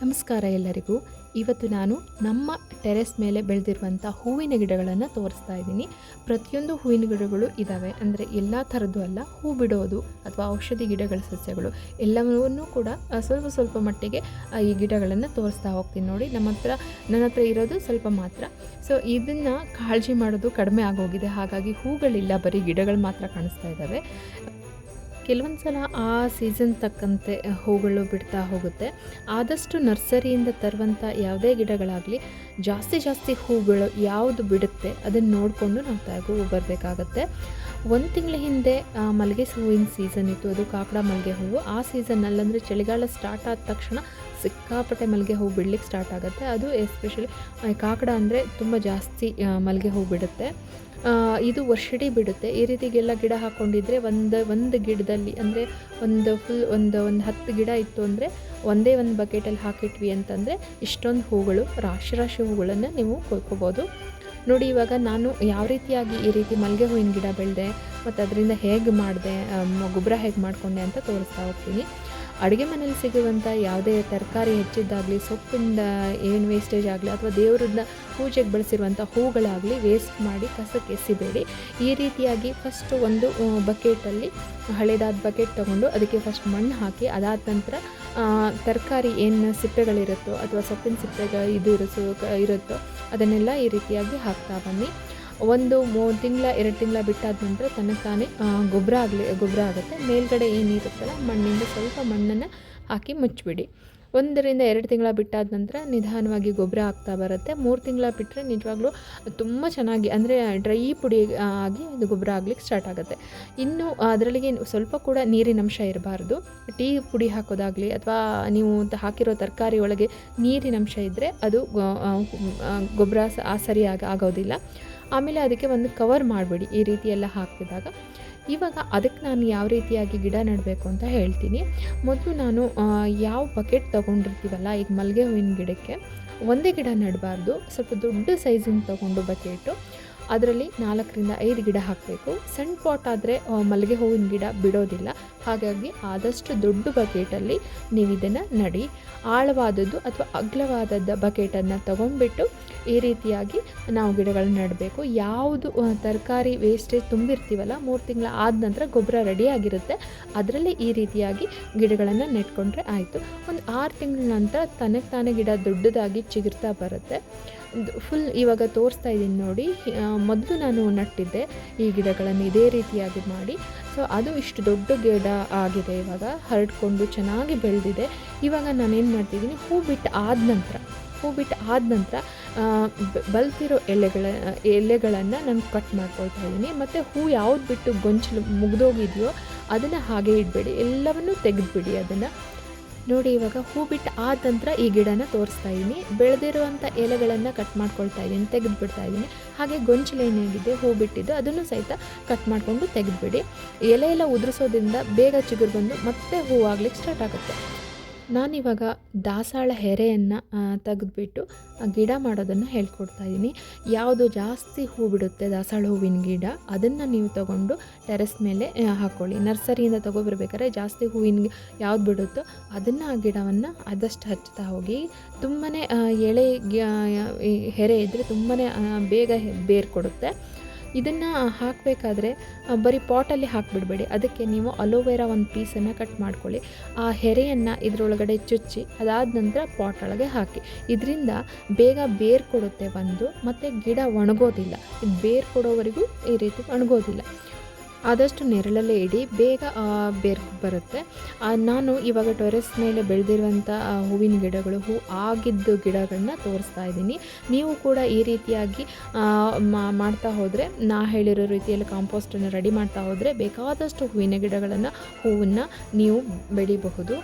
ನಮಸ್ಕಾರ ಎಲ್ಲರಿಗೂ. ಇವತ್ತು ನಾನು ನಮ್ಮ ಟೆರೆಸ್ ಮೇಲೆ ಬೆಳೆದಿರುವಂಥ ಹೂವಿನ ಗಿಡಗಳನ್ನು ತೋರಿಸ್ತಾ ಇದ್ದೀನಿ. ಪ್ರತಿಯೊಂದು ಹೂವಿನ ಗಿಡಗಳು ಇದ್ದಾವೆ ಅಂದರೆ ಎಲ್ಲ ಥರದ್ದು ಅಲ್ಲ. ಹೂ ಬಿಡೋದು ಅಥವಾ ಔಷಧಿ ಗಿಡಗಳ ಸಸ್ಯಗಳು ಎಲ್ಲವನ್ನೂ ಕೂಡ ಸ್ವಲ್ಪ ಸ್ವಲ್ಪ ಮಟ್ಟಿಗೆ ಈ ಗಿಡಗಳನ್ನು ತೋರಿಸ್ತಾ ಹೋಗ್ತೀನಿ ನೋಡಿ. ನಮ್ಮ ಹತ್ರ, ನನ್ನ ಹತ್ರ ಇರೋದು ಸ್ವಲ್ಪ ಮಾತ್ರ. ಸೊ ಇದನ್ನು ಕಾಳಜಿ ಮಾಡೋದು ಕಡಿಮೆ ಆಗೋಗಿದೆ. ಹಾಗಾಗಿ ಹೂಗಳಿಲ್ಲ, ಬರೀ ಗಿಡಗಳು ಮಾತ್ರ ಕಾಣಿಸ್ತಾ ಇದ್ದಾವೆ ಕೆಲವೊಂದು ಸಲ ಆ ಸೀಸನ್ ತಕ್ಕಂತೆ ಹೂಗಳು ಬಿಡ್ತಾ ಹೋಗುತ್ತೆ. ಆದಷ್ಟು ನರ್ಸರಿಯಿಂದ ತರುವಂಥ ಯಾವುದೇ ಗಿಡಗಳಾಗಲಿ, ಜಾಸ್ತಿ ಜಾಸ್ತಿ ಹೂಗಳು ಯಾವುದು ಬಿಡುತ್ತೆ ಅದನ್ನು ನೋಡಿಕೊಂಡು ನಾವು ತಗೋ ಬರಬೇಕಾಗತ್ತೆ. ಒಂದು ತಿಂಗಳ ಹಿಂದೆ ಮಲ್ಲಿಗೆ ಹೂವಿನ ಸೀಸನ್ ಇತ್ತು. ಅದು ಕಾಕಡ ಮಲ್ಲಿಗೆ ಹೂವು. ಆ ಸೀಸನ್ನಲ್ಲಿ ಅಂದರೆ ಚಳಿಗಾಲ ಸ್ಟಾರ್ಟ್ ಆದ ತಕ್ಷಣ ಸಿಕ್ಕಾಪಟ್ಟೆ ಮಲ್ಲಿಗೆ ಹೂವು ಬಿಡ್ಲಿಕ್ಕೆ ಸ್ಟಾರ್ಟ್ ಆಗುತ್ತೆ. ಅದು ಎಸ್ಪೆಷಲಿ ಕಾಕಡ ಅಂದರೆ ತುಂಬ ಜಾಸ್ತಿ ಮಲ್ಲಿಗೆ ಹೂ ಬಿಡುತ್ತೆ. ಇದು ವರ್ಷಡಿ ಬಿಡುತ್ತೆ. ಈ ರೀತಿಗೆಲ್ಲ ಗಿಡ ಹಾಕ್ಕೊಂಡಿದ್ರೆ ಒಂದು ಒಂದು ಗಿಡದಲ್ಲಿ ಅಂದರೆ ಒಂದು ಫುಲ್ ಒಂದು ಒಂದು ಹತ್ತು ಗಿಡ ಇತ್ತು ಅಂದರೆ ಒಂದೇ ಒಂದು ಬಕೆಟಲ್ಲಿ ಹಾಕಿಟ್ವಿ ಅಂತಂದರೆ ಇಷ್ಟೊಂದು ಹೂಗಳು, ರಾಶಿ ರಾಶಿ ಹೂಗಳನ್ನು ನೀವು ಕೊಯ್ಕೋಬೋದು ನೋಡಿ ಇವಾಗ ನಾನು ಯಾವ ರೀತಿಯಾಗಿ ಈ ರೀತಿ ಮಲ್ಲಿಗೆ ಹೂವಿನ ಗಿಡ ಬೆಳೆದೆ, ಮತ್ತು ಅದರಿಂದ ಹೇಗೆ ಮಾಡಿದೆ ಗೊಬ್ಬರ ಹೇಗೆ ಮಾಡಿಕೊಂಡೆ ಅಂತ ತೋರಿಸ್ತಾ ಹೋಗ್ತೀನಿ. ಅಡುಗೆ ಮನೇಲಿ ಸಿಗುವಂಥ ಯಾವುದೇ ತರಕಾರಿ ಹೆಚ್ಚಿದ್ದಾಗಲಿ, ಸೊಪ್ಪಿಂದ ಏನು ವೇಸ್ಟೇಜ್ ಆಗಲಿ ಅಥವಾ ದೇವರನ್ನ ಪೂಜೆಗೆ ಬಳಸಿರುವಂಥ ಹೂಗಳಾಗಲಿ ವೇಸ್ಟ್ ಮಾಡಿ ಕಸಕ್ಕೆ ಎಸಿಬೇಡಿ. ಈ ರೀತಿಯಾಗಿ ಫಸ್ಟ್ ಒಂದು ಬಕೆಟಲ್ಲಿ ಹಳೆದಾದ ಬಕೆಟ್ ತೊಗೊಂಡು ಅದಕ್ಕೆ ಫಸ್ಟ್ ಮಣ್ಣು ಹಾಕಿ, ಅದಾದ ನಂತರ ತರಕಾರಿ ಏನು ಸಿಪ್ಪೆಗಳಿರುತ್ತೋ ಅಥವಾ ಸೊಪ್ಪಿನ ಸಿಪ್ಪೆಗಳು ಇದು ಇರಿಸೋ ಇರುತ್ತೋ ಅದನ್ನೆಲ್ಲ ಈ ರೀತಿಯಾಗಿ ಹಾಕ್ತಾ ಬನ್ನಿ. ಒಂದು ಮೂರು ತಿಂಗಳ, ಎರಡು ತಿಂಗಳ ಬಿಟ್ಟಾದ ನಂತರ ತನ್ನ ತಾನೇ ಗೊಬ್ಬರ ಆಗಲಿ, ಗೊಬ್ಬರ ಆಗುತ್ತೆ. ಮೇಲ್ಗಡೆ ಏನಿರುತ್ತಲ್ಲ ಮಣ್ಣಿಂದ ಸ್ವಲ್ಪ ಮಣ್ಣನ್ನು ಹಾಕಿ ಮುಚ್ಚಿಬಿಡಿ ಒಂದರಿಂದ ಎರಡು ತಿಂಗಳ ಬಿಟ್ಟಾದ ನಂತರ ನಿಧಾನವಾಗಿ ಗೊಬ್ಬರ ಆಗ್ತಾ ಬರುತ್ತೆ. ಮೂರು ತಿಂಗಳ ಬಿಟ್ಟರೆ ನಿಜವಾಗ್ಲೂ ತುಂಬ ಚೆನ್ನಾಗಿ, ಅಂದರೆ ಡ್ರೈ ಪುಡಿ ಆಗಿ ಅದು ಗೊಬ್ಬರ ಆಗ್ಲಿಕ್ಕೆ ಸ್ಟಾರ್ಟ್ ಆಗುತ್ತೆ. ಇನ್ನು ಅದರಲ್ಲಿಗೆ ಸ್ವಲ್ಪ ಕೂಡ ನೀರಿನ ಅಂಶ ಇರಬಾರ್ದು. ಟೀ ಪುಡಿ ಹಾಕೋದಾಗಲಿ ಅಥವಾ ನೀವು ಹಾಕಿರೋ ತರಕಾರಿ ಒಳಗೆ ನೀರಿನ ಅಂಶ ಇದ್ದರೆ ಅದು ಗೊಬ್ಬರ ಸರಿಯಾಗಿ ಆಗೋದಿಲ್ಲ. ಆಮೇಲೆ ಅದಕ್ಕೆ ಒಂದು ಕವರ್ ಮಾಡಿಬಿಡಿ ಈ ರೀತಿ ಎಲ್ಲ ಹಾಕಿದಾಗ ಇವಾಗ ಅದಕ್ಕೆ ನಾನು ಯಾವ ರೀತಿಯಾಗಿ ಗಿಡ ನೆಡಬೇಕು ಅಂತ ಹೇಳ್ತೀನಿ. ಮೊದಲು ನಾನು ಯಾವ ಬಕೆಟ್ ತೊಗೊಂಡಿರ್ತೀವಲ್ಲ, ಈಗ ಮಲ್ಲಿಗೆ ಹೂವಿನ ಗಿಡಕ್ಕೆ, ಒಂದೇ ಗಿಡ ನೆಡಬಾರ್ದು. ಸ್ವಲ್ಪ ದೊಡ್ಡ ಸೈಜಿನ ತೊಗೊಂಡು ಬಕೆಟು ಅದರಲ್ಲಿ ನಾಲ್ಕರಿಂದ ಐದು ಗಿಡ ಹಾಕಬೇಕು. ಸಣ್ಣ ಪಾಟ್ ಆದರೆ ಮಲ್ಲಿಗೆ ಹೂವಿನ ಗಿಡ ಬಿಡೋದಿಲ್ಲ. ಹಾಗಾಗಿ ಆದಷ್ಟು ದೊಡ್ಡ ಬಕೆಟಲ್ಲಿ ನೀವು ಇದನ್ನು ನಡಿ. ಆಳವಾದದ್ದು ಅಥವಾ ಅಗ್ಲವಾದದ್ದು ಬಕೆಟನ್ನು ತಗೊಂಡ್ಬಿಟ್ಟು ಈ ರೀತಿಯಾಗಿ ನಾವು ಗಿಡಗಳನ್ನ ನೆಡಬೇಕು. ಯಾವುದು ತರಕಾರಿ ವೇಸ್ಟೇಜ್ ತುಂಬಿರ್ತೀವಲ್ಲ, ಮೂರು ತಿಂಗಳ ಆದ ನಂತರ ಗೊಬ್ಬರ ರೆಡಿಯಾಗಿರುತ್ತೆ ಅದರಲ್ಲಿ ಈ ರೀತಿಯಾಗಿ ಗಿಡಗಳನ್ನು ನೆಟ್ಕೊಂಡ್ರೆ ಆಯಿತು. ಒಂದು ಆರು ತಿಂಗಳ ನಂತರ ತನಗೆ ತಾನೇ ಗಿಡ ದೊಡ್ಡದಾಗಿ ಚಿಗುರ್ತಾ ಬರುತ್ತೆ. ಫುಲ್ ಇವಾಗ ತೋರಿಸ್ತಾ ಇದ್ದೀನಿ ನೋಡಿ. ಮೊದಲು ನಾನು ನಟ್ಟಿದ್ದೆ ಈ ಗಿಡಗಳನ್ನು ಇದೇ ರೀತಿಯಾಗಿ ಮಾಡಿ. ಸೊ ಅದು ಇಷ್ಟು ದೊಡ್ಡ ಗಿಡ ಆಗಿದೆ ಇವಾಗ. ಹರಡ್ಕೊಂಡು ಚೆನ್ನಾಗಿ ಬೆಳೆದಿದೆ. ಇವಾಗ ನಾನೇನು ಮಾಡ್ತಿದ್ದೀನಿ? ಹೂ ಬಿಟ್ಟು ಆದ ನಂತರ ಹೂ ಬಿಟ್ಟು ಆದ ನಂತರ ಬಲ್ತಿರೋ ಎಲೆಗಳ, ಎಲೆಗಳನ್ನು ನಾನು ಕಟ್ ಮಾಡ್ಕೊಳ್ತಾ ಇದ್ದೀನಿ. ಮತ್ತು ಹೂ ಯಾವ್ದು ಬಿಟ್ಟು ಗೊಂಚಲು ಮುಗಿದೋಗಿದೆಯೋ ಅದನ್ನು ಹಾಗೆ ಇಡಬೇಡಿ. ಎಲ್ಲವನ್ನೂ ತೆಗೆದುಬಿಡಿ ಅದನ್ನು. ನೋಡಿ, ಇವಾಗ ಹೂ ಬಿಟ್ಟು ಆದ ನಂತರ ಈ ಗಿಡನ ತೋರಿಸ್ತಾ ಇದ್ದೀನಿ ಬೆಳೆದಿರುವಂಥ ಎಲೆಗಳನ್ನು ಕಟ್ ಮಾಡ್ಕೊಳ್ತಾ ಇದ್ದೀನಿ ತೆಗೆದು ಬಿಡ್ತಾ ಇದ್ದೀನಿ ಹಾಗೆ ಗೊಂಚಲು ಏನಾಗಿದೆ, ಹೂ ಬಿಟ್ಟಿದ್ದು, ಅದನ್ನು ಸಹಿತ ಕಟ್ ಮಾಡಿಕೊಂಡು ತೆಗೆದುಬಿಡಿ. ಎಲೆ ಎಲ್ಲ ಉದುರಿಸೋದ್ರಿಂದ ಬೇಗ ಚಿಗುರು ಬಂದು ಮತ್ತೆ ಹೂ ಆಗ್ಲಿಕ್ಕೆ ಸ್ಟಾರ್ಟ್ ಆಗುತ್ತೆ. ನಾನಿವಾಗ ದಾಸಾಳ ಹೆರೆಯನ್ನು ತೆಗೆದುಬಿಟ್ಟು ಗಿಡ ಮಾಡೋದನ್ನು ಹೇಳ್ಕೊಡ್ತಾ ಇದ್ದೀನಿ ಯಾವುದು ಜಾಸ್ತಿ ಹೂ ಬಿಡುತ್ತೆ ದಾಸಾಳ ಹೂವಿನ ಗಿಡ, ಅದನ್ನು ನೀವು ತಗೊಂಡು ಟೆರೆಸ್ ಮೇಲೆ ಹಾಕ್ಕೊಳ್ಳಿ ನರ್ಸರಿಯಿಂದ ತೊಗೊಬರ್ಬೇಕಾದ್ರೆ ಜಾಸ್ತಿ ಹೂವಿನ ಯಾವ್ದು ಬಿಡುತ್ತೋ ಅದನ್ನು ಆ ಗಿಡವನ್ನು ಆದಷ್ಟು ಹಚ್ತಾ ಹೋಗಿ. ತುಂಬಾ ಎಳೆ ಹೆರೆ ಇದ್ದರೆ ತುಂಬಾ ಬೇಗ ಬೇರು ಕೊಡುತ್ತೆ ಇದನ್ನು ಹಾಕಬೇಕಾದ್ರೆ ಬರೀ ಪಾಟಲ್ಲಿ ಹಾಕಿಬಿಡಬೇಡಿ. ಅದಕ್ಕೆ ನೀವು ಅಲೋವೆರಾ ಒಂದು ಪೀಸನ್ನು ಕಟ್ ಮಾಡ್ಕೊಳ್ಳಿ. ಆ ಹೆರೆಯನ್ನು ಇದರೊಳಗಡೆ ಚುಚ್ಚಿ, ಅದಾದ ನಂತರ ಪಾಟ್ ಒಳಗೆ ಹಾಕಿ. ಇದರಿಂದ ಬೇಗ ಬೇರು ಕೊಡುತ್ತೆ ಒಂದು, ಮತ್ತು ಗಿಡ ಒಣಗೋದಿಲ್ಲ. ಇದು ಬೇರು ಕೊಡೋವರೆಗೂ ಈ ರೀತಿ ಒಣಗೋದಿಲ್ಲ. ಆದಷ್ಟು ನೆರಳಲ್ಲೇ ಇಡಿ ಬೇಗ ಆ, ಬೇರು ಬರುತ್ತೆ. ನಾನು ಇವಾಗ ಟೆರೆಸ್ ಮೇಲೆ ಬೆಳೆದಿರುವಂಥ ಹೂವಿನ ಗಿಡಗಳು ಹೂ ಆಗಿದ್ದು ಗಿಡಗಳನ್ನ ತೋರಿಸ್ತಾ ಇದ್ದೀನಿ. ನೀವು ಕೂಡ ಈ ರೀತಿಯಾಗಿ ಮಾಡ್ತಾ ಹೋದರೆ ನಾ ಹೇಳಿರೋ ರೀತಿಯಲ್ಲಿ ಕಾಂಪೋಸ್ಟನ್ನು ರೆಡಿ ಮಾಡ್ತಾ ಹೋದರೆ ಬೇಕಾದಷ್ಟು ಹೂವಿನ ಗಿಡಗಳನ್ನು ಹೂವನ್ನು ನೀವು ಬೆಳಿಬಹುದು.